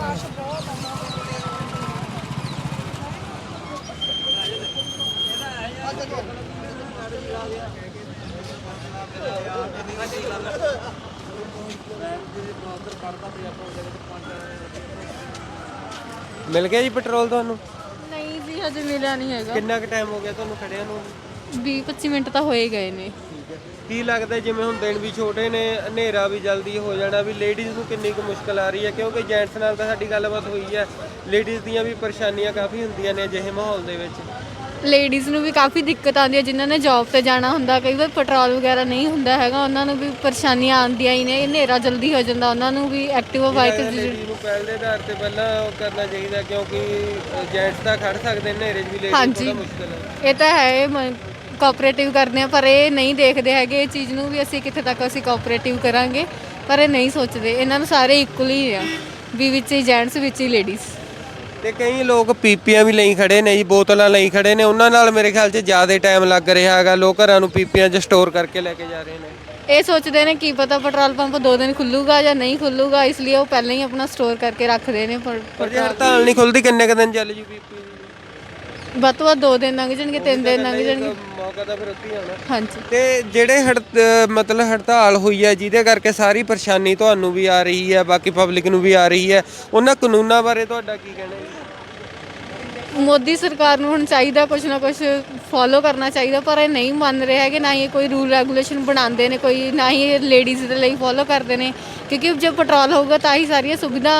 ਮਿਲ ਗਿਆ ਜੀ ਪੈਟਰੋਲ ਤੁਹਾਨੂੰ? ਨਹੀਂ ਜੀ ਹਜੇ ਮਿਲਿਆ ਨਹੀਂ ਹੈਗਾ। ਕਿੰਨਾ ਕੁ ਟਾਈਮ ਹੋ ਗਿਆ ਤੁਹਾਨੂੰ ਖੜਿਆਂ ਨੂੰ? 20 25 ਮਿੰਟ ਤਾਂ ਹੋਏ ਗਏ ਨੇ। ਕੀ ਲੱਗਦਾ ਜਿਵੇਂ ਹੁਣ ਦਿਨ ਵੀ ਛੋਟੇ ਨੇ ਹਨੇਰਾ ਵੀ ਜਲਦੀ ਹੋ ਜਾਣਾ ਵੀ ਲੇਡੀਜ਼ ਨੂੰ ਕਿੰਨੀ ਕੁ ਮੁਸ਼ਕਲ ਆ ਰਹੀ ਹੈ? ਕਿਉਂਕਿ ਜੈਂਟਸ ਨਾਲ ਤਾਂ ਸਾਡੀ ਗੱਲਬਾਤ ਹੋਈ ਹੈ। ਲੇਡੀਜ਼ ਦੀਆਂ ਵੀ ਪਰੇਸ਼ਾਨੀਆਂ ਕਾਫੀ ਹੁੰਦੀਆਂ ਨੇ ਅਜਿਹੇ ਮਾਹੌਲ ਦੇ ਵਿੱਚ। ਲੇਡੀਜ਼ ਨੂੰ ਵੀ ਕਾਫੀ ਦਿੱਕਤ ਆਉਂਦੀ ਹੈ। ਜਿਨ੍ਹਾਂ ਨੇ ਜੌਬ ਤੇ ਜਾਣਾ ਹੁੰਦਾ ਕਈ ਵਾਰ ਪੈਟਰੋਲ ਵਗੈਰਾ ਨਹੀਂ ਹੁੰਦਾ ਹੈਗਾ ਉਹਨਾਂ ਨੂੰ ਵੀ ਪਰੇਸ਼ਾਨੀਆਂ ਆਉਂਦੀਆਂ ਹੀ ਨੇ। ਹਨੇਰਾ ਜਲਦੀ ਹੋ ਜਾਂਦਾ ਉਹਨਾਂ ਨੂੰ ਵੀ ਐਕਟਿਵਾ ਬਾਈਕ ਲੇਡੀ ਨੂੰ ਪਹਿਲ ਆਧਾਰ ਤੇ ਪਹਿਲਾਂ ਉਹ ਕਰਨਾ ਚਾਹੀਦਾ ਕਿਉਂਕਿ ਜੈਂਟਸ ਤਾਂ ਖੜ ਸਕਦੇ ਨੇ ਹਨੇਰੇ 'ਚ ਵੀ ਲੇਡੀਜ਼ ਥੋੜਾ ਮੁਸ਼ਕਲ ਹੈ। ਇਹ ਤਾਂ ਹੈ ਕੋਆਪਰੇਟਿਵ ਕਰਦੇ ਆ ਪਰ ਇਹ ਨਹੀਂ ਦੇਖਦੇ ਹੈਗੇ ਇਹ ਚੀਜ਼ ਨੂੰ ਵੀ ਅਸੀਂ ਕਿੱਥੇ ਤੱਕ ਅਸੀਂ ਕੋਆਪਰੇਟਿਵ ਕਰਾਂਗੇ ਪਰ ਇਹ ਨਹੀਂ ਸੋਚਦੇ। ਇਹਨਾਂ ਨੂੰ ਸਾਰੇ ਇਕੁਅਲ ਆ ਵੀ ਵਿੱਚ ਹੀ ਜੈਂਟਸ ਵਿੱਚ ਹੀ ਲੇਡੀਜ਼ ਤੇ ਕਈ ਲੋਕ ਪੀਪੀਆਂ ਵੀ ਲਈ ਖੜੇ ਨੇ ਜੀ ਬੋਤਲਾਂ ਲਈ ਖੜੇ ਨੇ। ਉਹਨਾਂ ਨਾਲ ਮੇਰੇ ਖਿਆਲ 'ਚ ਜ਼ਿਆਦਾ ਟਾਈਮ ਲੱਗ ਰਿਹਾ ਹੈਗਾ। ਲੋਕ ਘਰਾਂ ਨੂੰ ਪੀਪੀਆਂ 'ਚ ਸਟੋਰ ਕਰਕੇ ਲੈ ਕੇ ਜਾ ਰਹੇ ਨੇ। ਇਹ ਸੋਚਦੇ ਨੇ ਕੀ ਪਤਾ ਪੈਟਰੋਲ ਪੰਪ ਦੋ ਦਿਨ ਖੁੱਲੂਗਾ ਜਾਂ ਨਹੀਂ ਖੁੱਲੂਗਾ ਇਸ ਲਈ ਉਹ ਪਹਿਲਾਂ ਹੀ ਆਪਣਾ ਸਟੋਰ ਕਰਕੇ ਰੱਖਦੇ ਨੇ ਪਰ ਪਰ ਜੇ ਹੜਤਾਲ ਨਹੀਂ ਖੁੱਲਦੀ ਕਿੰਨੇ ਕ ਦਿਨ ਚੱਲ ਜੂ ਪੀਪੀ ਵੱਧ ਤੋਂ ਵੱਧ ਦੋ ਦਿਨ ਲੰਘ ਜਾਣਗੇ ਤਿੰਨ ਦਿਨ ਲੰਘ ਜਾਣਗੇ। ਮੌਕਾ ਤਾਂ ਫਿਰ ਉੱਥੇ ਆਉਣਾ। ਹਾਂਜੀ। ਤੇ ਜਿਹੜੇ ਹੜ ਅ, ਮਤਲਬ ਹੜਤਾਲ ਹੋਈ ਹੈ ਜਿਹਦੇ ਕਰਕੇ ਸਾਰੀ ਪਰੇਸ਼ਾਨੀ ਤੁਹਾਨੂੰ ਵੀ ਆ ਰਹੀ ਹੈ ਬਾਕੀ ਪਬਲਿਕ ਨੂੰ ਵੀ ਆ ਰਹੀ ਹੈ ਉਹਨਾਂ ਕਾਨੂੰਨਾਂ ਬਾਰੇ ਤੁਹਾਡਾ ਕੀ ਕਹਿਣਾ ਹੈ? ਜੀ? ਮੋਦੀ ਸਰਕਾਰ ਨੂੰ ਹੁਣ ਚਾਹੀਦਾ ਕੁਝ ਨਾ ਕੁਝ ਫੋਲੋ ਕਰਨਾ ਚਾਹੀਦਾ ਪਰ ਇਹ ਨਹੀਂ ਮੰਨ ਰਹੇ ਹੈਗੇ ਨਾ ਹੀ ਇਹ ਕੋਈ ਰੂਲ ਰੈਗੂਲੇਸ਼ਨ ਬਣਾਉਂਦੇ ਨੇ ਕੋਈ ਨਾ ਹੀ ਇਹ ਲੇਡੀਜ਼ ਦੇ ਲਈ ਫੋਲੋ ਕਰਦੇ ਨੇ ਕਿਉਂਕਿ ਜੇ ਪੈਟਰੋਲ ਹੋਊਗਾ ਤਾਂ ਹੀ ਸਾਰੀਆਂ ਸੁਵਿਧਾ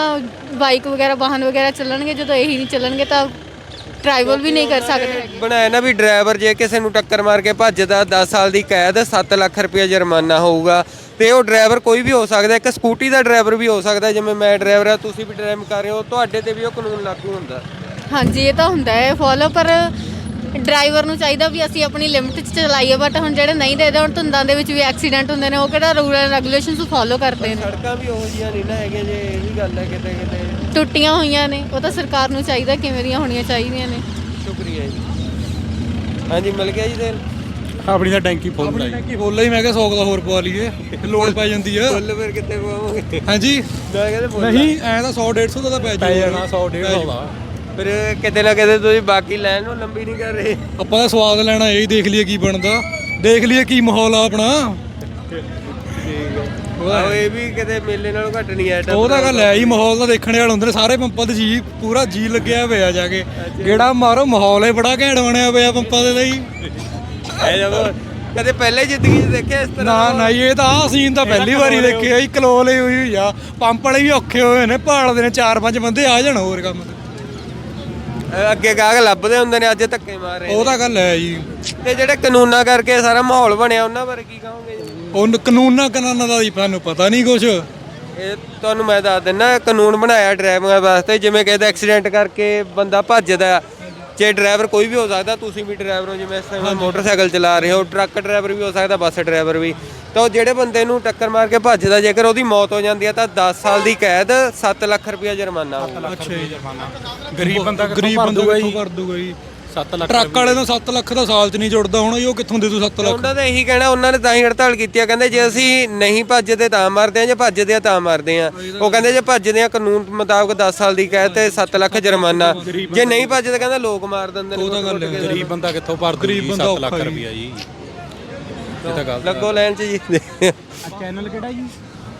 ਬਾਈਕ ਵਗੈਰਾ ਵਾਹਨ ਵਗੈਰਾ ਚੱਲਣਗੇ ਜਦੋਂ ਇਹੀ ਨਹੀਂ ਚੱਲਣਗੇ ਤਾਂ ਟਰੈਵਲ ਵੀ ਨਹੀਂ ਕਰ ਸਕਦੇ। ਹੈਗੇ ਬਣਾਇਆ ਨਾ ਵੀ ਡਰਾਈਵਰ ਜੇ ਕਿਸੇ ਨੂੰ ਟੱਕਰ ਮਾਰ ਕੇ ਭੱਜਦਾ 10 ਸਾਲ ਦੀ ਕੈਦ 7 ਲੱਖ ਰੁਪਏ ਜੁਰਮਾਨਾ ਹੋਊਗਾ। ਤੇ ਉਹ ਡਰਾਈਵਰ ਕੋਈ ਵੀ ਹੋ ਸਕਦਾ ਇੱਕ ਸਕੂਟੀ ਦਾ ਡਰਾਈਵਰ ਵੀ ਹੋ ਸਕਦਾ ਜਿਵੇਂ ਮੈਂ ਡਰਾਈਵਰ ਆ ਤੁਸੀਂ ਵੀ ਡਰਾਈਵ ਕਰ ਰਹੇ ਹੋ ਤੁਹਾਡੇ ਤੇ ਵੀ ਉਹ ਕਾਨੂੰਨ ਲਾਗੂ ਹੁੰਦਾ। ਹਾਂਜੀ ਇਹ ਤਾਂ ਹੁੰਦਾ ਹੈ ਫੋਲੋ ਪਰ ਡਰਾਈਵਰ ਨੂੰ ਚਾਹੀਦਾ ਵੀ ਅਸੀਂ ਆਪਣੀ ਲਿਮਟ 'ਚ ਚਲਾਈਏ ਬਟ ਹੁਣ ਜਿਹੜੇ ਨਹੀਂ ਦੇਦੇ ਹੁਣ ਧੁੰਦਾਂ ਦੇ ਵਿੱਚ ਵੀ ਐਕਸੀਡੈਂਟ ਹੁੰਦੇ ਨੇ ਉਹ ਕਿਹੜਾ ਰੂਲ ਐਂਡ ਰੈਗੂਲੇਸ਼ਨਸ ਨੂੰ ਫੋਲੋ ਕਰਦੇ ਨੇ? ਸੜਕਾਂ ਵੀ ਉਹੋ ਜਿਹੀਆਂ ਨਹੀਂ ਨਾ ਹੈਗੀਆਂ ਜੇ ਇਹ ਵੀ ਗੱਲ ਹੈ ਕਿਤੇ ਕਿਤੇ ਟੁੱਟੀਆਂ ਹੋਈਆਂ ਨੇ ਉਹ ਤਾਂ ਸਰਕਾਰ ਨੂੰ ਚਾਹੀਦਾ ਕਿਵੇਂ ਦੀਆਂ ਹੋਣੀਆਂ ਚਾਹੀਦੀਆਂ ਨੇ। ਸ਼ੁਕਰੀਆ ਜੀ। ਹਾਂਜੀ ਮਿਲ ਗਿਆ ਜੀ ਤੇਲ? ਆਪਣੀ ਤਾਂ ਟੈਂਕੀ ਫੁੱਲ ਆਪਣੀ ਟੈਂਕੀ ਫੁੱਲ ਹੀ ਮੈਂ ਕਿਹਾ 100 ਦਾ ਹੋਰ ਪਵਾ ਲਈਏ ਲੋਡ ਪੈ ਜਾਂਦੀ ਆ। ਫੁੱਲ ਫਿਰ ਕਿੱਥੇ ਪਵਾਵਾਂਗੇ? ਹਾਂਜੀ। ਮੈਂ ਕਹਿੰਦੇ ਫੁੱਲ ਨਹੀਂ ਐ ਤਾਂ 100 150 ਦਾ ਤਾਂ ਪੈ ਜਾਣਾ 100 150 ਦਾ। ਫਿਰ ਕਿਤੇ ਨਾ ਕਿਤੇ ਤੁਸੀਂ ਬਾਕੀ ਲੈਣ ਨੂੰ ਲੰਬੀ ਨਹੀਂ ਕਰ ਰਹੇ। ਆਪਾਂ ਤਾਂ ਸਵਾਦ ਲੈਣਾ ਇਹ ਹੀ ਦੇਖ ਲਈਏ ਕੀ ਬਣਦਾ। ਦੇਖ ਲਈਏ ਕੀ ਮਾਹੌਲ ਆ ਆਪਣਾ। ਆਹੋ ਇਹ ਵੀ ਕਿਤੇ ਮੇਲੇ ਨਾਲੋਂ ਘੱਟ ਨਹੀਂ ਆਇਆ ਉਹ ਤਾਂ ਗੱਲ ਹੈ ਹੀ ਮਾਹੌਲ ਤਾਂ ਦੇਖਣੇ ਵਾਲੇ ਹੁੰਦੇ ਨੇ ਸਾਰੇ ਪੰਪਾਂ ਤੇ ਜੀ ਪੂਰਾ ਜੀ ਲੱਗਿਆ ਹੋਇਆ ਜਾ ਕੇ। ਗੇੜਾ ਮਾਰੋ ਮਾਹੌਲ ਹੀ ਬੜਾ ਘੈਂਟ ਬਣਿਆ ਹੋਇਆ ਪੰਪਾਂ ਦੇ ਤਾਂ ਜੀ। ਐ ਜਦੋਂ ਕਦੇ ਪਹਿਲੇ ਜ਼ਿੰਦਗੀ 'ਚ ਦੇਖਿਆ ਇਸ ਤਰ੍ਹਾਂ? ਨਾ ਨਾ ਇਹ ਤਾਂ ਆਹ ਸੀਨ ਤਾਂ ਪਹਿਲੀ ਵਾਰੀ ਦੇਖਿਆ ਹੀ ਕਲੋਲ ਹੀ ਹੋਈ ਹੋਈ ਆ। ਪੰਪ ਵਾਲੇ ਵੀ ਔਖੇ ਹੋਏ ਨੇ ਭਾਲਦੇ ਨੇ ਚਾਰ ਪੰਜ ਬੰਦੇ ਆ ਜਾਣ ਹੋਰ ਕੰਮ। ਤੇ ਅੱਗੇ ਗਾਹਕ ਲੱਭਦੇ ਹੁੰਦੇ ਨੇ ਅੱਜ ਧੱਕੇ ਮਾਰ ਰਹੇ ਉਹ ਤਾਂ ਗੱਲ ਹੈ ਜੀ। ਤੇ ਜਿਹੜੇ ਕਾਨੂੰਨਾਂ ਕਰਕੇ ਸਾਰਾ ਮਾਹੌਲ ਬਣਿਆ ਉਹਨਾਂ ਬਾਰੇ ਕੀ ਕਹੋਗੇ? ਉਹ ਨ- ਕਾਨੂੰਨਾਂ ਕਾਨੂੰਨਾਂ ਦਾ ਜੀ ਤੁਹਾਨੂੰ ਪਤਾ ਨਹੀਂ ਕੁਛ। ਇਹ ਤੁਹਾਨੂੰ ਮੈਂ ਦੱਸ ਦਿੰਦਾ ਕਾਨੂੰਨ ਬਣਾਇਆ ਡਰਾਈਵਰਾਂ ਵਾਸਤੇ ਜਿਵੇਂ ਕਿਸੇ ਦਾ ਐਕਸੀਡੈਂਟ ਕਰਕੇ ਬੰਦਾ ਭੱਜਦਾ ਜੇ ਡਰਾਈਵਰ ਕੋਈ ਵੀ ਹੋ ਸਕਦਾ ਤੁਸੀਂ ਵੀ ਡਰਾਈਵਰ ਹੋ ਜਿਵੇਂ ਇਸ ਸਮੇਂ ਮੋਟਰਸਾਈਕਲ ਚਲਾ ਰਹੇ ਹੋ ਟਰੱਕ ਡਰਾਈਵਰ ਵੀ ਹੋ ਸਕਦਾ ਬੱਸ ਡਰਾਈਵਰ ਵੀ। ਤਾਂ ਉਹ ਜਿਹੜੇ ਬੰਦੇ ਨੂੰ ਟੱਕਰ ਮਾਰ ਕੇ ਭੱਜਦਾ ਜੇਕਰ ਉਹਦੀ ਮੌਤ ਹੋ ਜਾਂਦੀ ਹੈ ਤਾਂ 10 ਸਾਲ ਦੀ ਕੈਦ 7 ਲੱਖ ਰੁਪਇਆ ਜੁਰਮਾਨਾ ਹੋਊਗਾ। ਗਰੀਬ ਬੰਦਾ ਕਿੱਥੋਂ ਗਰੀਬ ਭਰ ਦੂਗਾ ਜੀ? 7 ਲੱਖ ਟਰੱਕ ਵਾਲੇ ਦਾ 7 ਲੱਖ ਦਾ ਸਾਲ ਚ ਨਹੀਂ ਜੁੜਦਾ ਹੁਣ ਜੀ ਉਹ ਕਿੱਥੋਂ ਦੇ ਦੂ 7 ਲੱਖ? ਉਹਨਾਂ ਦਾ ਇਹੀ ਕਹਿਣਾ ਉਹਨਾਂ ਨੇ ਤਾਂ ਹੀ ਹੜਤਾਲ ਕੀਤੀ ਆ। ਕਹਿੰਦੇ ਜੇ ਅਸੀਂ ਨਹੀਂ ਭੱਜਦੇ ਤਾਂ ਮਾਰਦੇ ਆ ਜੇ ਭੱਜਦੇ ਆ ਤਾਂ ਮਾਰਦੇ ਆ। ਉਹ ਕਹਿੰਦੇ ਜੇ ਭੱਜਦੇ ਆ ਕਾਨੂੰਨ ਮੁਤਾਬਕ 10 ਸਾਲ ਦੀ ਕੈਦ ਤੇ 7 ਲੱਖ ਜੁਰਮਾਨਾ। ਜੇ ਨਹੀਂ ਭੱਜਦੇ ਕਹਿੰਦੇ ਲੋਕ ਮਾਰ ਦਿੰਦੇ ਨੇ ਉਹ ਤਾਂ ਗੱਲ ਹੈ। ਗਰੀਬ ਬੰਦਾ ਕਿੱਥੋਂ ਭਰ ਦੂ ਗਰੀਬ ਜੀ ਬੰਦਾ 7 ਲੱਖ ਔਖਾ ਜੀ। ਰੁਪਇਆ ਜੀ? ਇਹ ਤਾਂ ਗੱਲ ਲੱਗੋ ਲਾਈਨ 'ਚ ਜੀ। ਚੈਨਲ ਕਿਹੜਾ ਜੀ?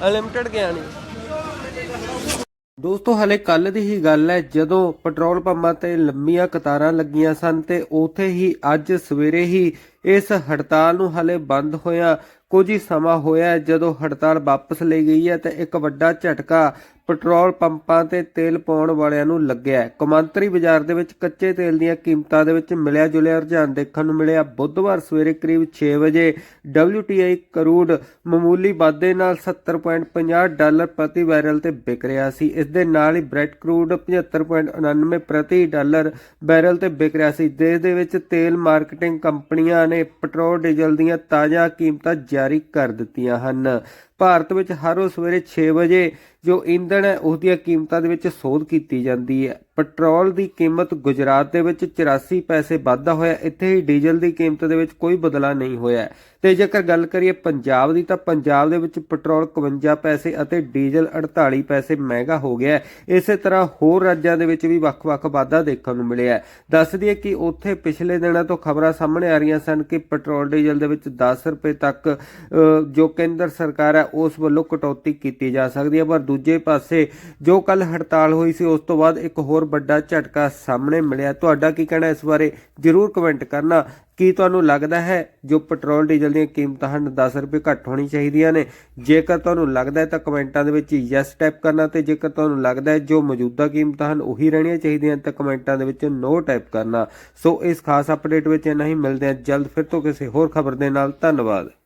ਅਨਲਿਮਟਿਡ ਗਿਆ ਨਹੀਂ ਦੋਸਤੋ, ਹਲੇ ਕੱਲ ਦੀ ਹੀ ਗੱਲ ਹੈ, ਜਦੋਂ ਪੈਟਰੋਲ ਪੰਪਾਂ ਤੇ ਲੰਮੀਆਂ ਕਤਾਰਾਂ ਲੱਗੀਆਂ ਸਨ ਤੇ ਉਥੇ ਹੀ ਅੱਜ ਸਵੇਰੇ ਹੀ ਇਸ ਹੜਤਾਲ ਨੂੰ ਹਾਲੇ ਬੰਦ ਹੋਇਆ ਕੁਝ ਹੀ ਸਮਾਂ ਹੋਇਆ ਜਦੋਂ ਹੜਤਾਲ ਵਾਪਸ ਲਈ ਗਈ ਹੈ ਤੇ ਇੱਕ ਵੱਡਾ ਝਟਕਾ ਪੈਟਰੋਲ ਪੰਪਾਂ ਤੇ ਤੇਲ ਪਾਉਣ ਵਾਲਿਆਂ ਨੂੰ ਲੱਗਿਆ ਹੈ। ਕੌਮਾਂਤਰੀ ਬਾਜ਼ਾਰ ਦੇ ਵਿੱਚ ਕੱਚੇ ਤੇਲ ਦੀਆਂ ਕੀਮਤਾਂ ਦੇ ਵਿੱਚ ਮਿਲਿਆ ਜੁਲਿਆ ਰੁਝਾਨ ਦੇਖਣ ਨੂੰ ਮਿਲਿਆ। ਬੁੱਧਵਾਰ ਸਵੇਰੇ ਕਰੀਬ 6 ਵਜੇ WTI ਕਰੂਡ ਮਾਮੂਲੀ ਵਾਧੇ ਨਾਲ 70.50 ਡਾਲਰ ਪ੍ਰਤੀ ਬੈਰਲ ਤੇ ਵਿਕ ਰਿਹਾ ਸੀ। ਇਸ ਦੇ ਨਾਲ ਹੀ ਬ੍ਰੈਟ ਕਰੂਡ 75.99 ਪ੍ਰਤੀ ਡਾਲਰ ਬੈਰਲ ਤੇ ਵਿਕ ਰਿਹਾ ਸੀ। ਦੇਸ਼ ਦੇ ਵਿੱਚ ਤੇਲ ਮਾਰਕੀਟਿੰਗ ਕੰਪਨੀਆਂ ਨੇ ਪੈਟਰੋਲ ਡੀਜ਼ਲ ਦੀਆਂ ਤਾਜ਼ਾ ਕੀਮਤਾਂ ਜਾਰੀ ਕਰ ਦਿੱਤੀਆਂ ਹਨ। ਭਾਰਤ ਵਿੱਚ ਹਰ ਰੋਜ਼ ਸਵੇਰੇ 6 ਵਜੇ ਜੋ ਇੰਧਣ ਹੈ ਉਸ ਦੀਆਂ ਕੀਮਤਾਂ ਦੇ ਵਿੱਚ ਸੋਧ ਕੀਤੀ ਜਾਂਦੀ ਹੈ। ਪੈਟਰੋਲ ਦੀ ਕੀਮਤ ਗੁਜਰਾਤ ਦੇ ਵਿੱਚ 84 ਪੈਸੇ ਵਾਧਾ ਹੋਇਆ, ਇੱਥੇ ਹੀ ਡੀਜ਼ਲ ਦੀ ਕੀਮਤ ਦੇ ਵਿੱਚ ਕੋਈ ਬਦਲਾਅ ਨਹੀਂ ਹੋਇਆ। ਤੇ ਜੇਕਰ ਗੱਲ ਕਰੀਏ ਪੰਜਾਬ ਦੀ, ਤਾਂ ਪੰਜਾਬ ਦੇ ਵਿੱਚ ਪੈਟਰੋਲ 51 ਪੈਸੇ ਅਤੇ ਡੀਜ਼ਲ 48 ਪੈਸੇ ਮਹਿੰਗਾ ਹੋ ਗਿਆ ਇਸੇ ਤਰ੍ਹਾਂ ਹੋਰ ਰਾਜਾਂ ਦੇ ਵਿੱਚ ਵੀ ਵੱਖ-ਵੱਖ ਵਾਧਾ ਦੇਖਣ ਨੂੰ ਮਿਲਿਆ ਹੈ। ਦੱਸ ਦਈਏ ਕਿ ਉੱਥੇ ਪਿਛਲੇ ਦਿਨਾਂ ਤੋਂ ਖਬਰਾਂ ਸਾਹਮਣੇ ਆ ਰਹੀਆਂ ਸਨ ਕਿ ਪੈਟਰੋਲ ਡੀਜ਼ਲ ਦੇ ਵਿੱਚ 10 ਰੁਪਏ ਤੱਕ ਜੋ ਕੇਂਦਰ ਸਰਕਾਰ ਹੈ ਉਸ ਵੱਲੋਂ ਕਟੌਤੀ ਕੀਤੀ ਜਾ ਸਕਦੀ ਹੈ। ਪਰ ਦੂਜੇ ਪਾਸੇ ਜੋ ਕੱਲ ਹੜਤਾਲ ਹੋਈ ਸੀ, ਉਸ ਤੋਂ ਬਾਅਦ ਇੱਕ ਹੋਰ ਵੱਡਾ ਝਟਕਾ ਸਾਹਮਣੇ ਮਿਲਿਆ। ਤੁਹਾਡਾ ਕੀ ਕਹਿਣਾ ਇਸ ਬਾਰੇ? ਜਰੂਰ ਕਮੈਂਟ ਕਰਨਾ। ਕੀ ਤੁਹਾਨੂੰ ਲੱਗਦਾ ਹੈ ਜੋ ਪੈਟਰੋਲ, ਡੀਜ਼ਲ ਦੀਆਂ ਕੀਮਤਾਂ ਹਨ 10 ਰੁਪਏ ਘੱਟ ਹੋਣੀ ਚਾਹੀਦੀਆਂ ਨੇ? ਜੇਕਰ ਤੁਹਾਨੂੰ ਲੱਗਦਾ ਹੈ ਤਾਂ ਕਮੈਂਟਾਂ ਦੇ ਵਿੱਚ ਯੈਸ ਟਾਈਪ ਕਰਨਾ ਤੇ ਜੇਕਰ ਤੁਹਾਨੂੰ ਲੱਗਦਾ ਹੈ ਜੋ ਮੌਜੂਦਾ ਕੀਮਤਾਂ ਹਨ, ਉਹੀ ਰਹਿਣੀਆਂ ਚਾਹੀਦੀਆਂ ਤਾਂ ਕਮੈਂਟਾਂ ਦੇ ਵਿੱਚ ਨੋ ਟਾਈਪ ਕਰਨਾ। ਸੋ ਇਸ ਖਾਸ ਅਪਡੇਟ ਵਿੱਚ ਇੰਨਾ ਹੀ। ਮਿਲਦੇ ਹਾਂ ਜਲਦ ਫਿਰ ਤੋਂ ਕਿਸੇ ਹੋਰ ਖਬਰ ਦੇ ਨਾਲ। ਧੰਨਵਾਦ।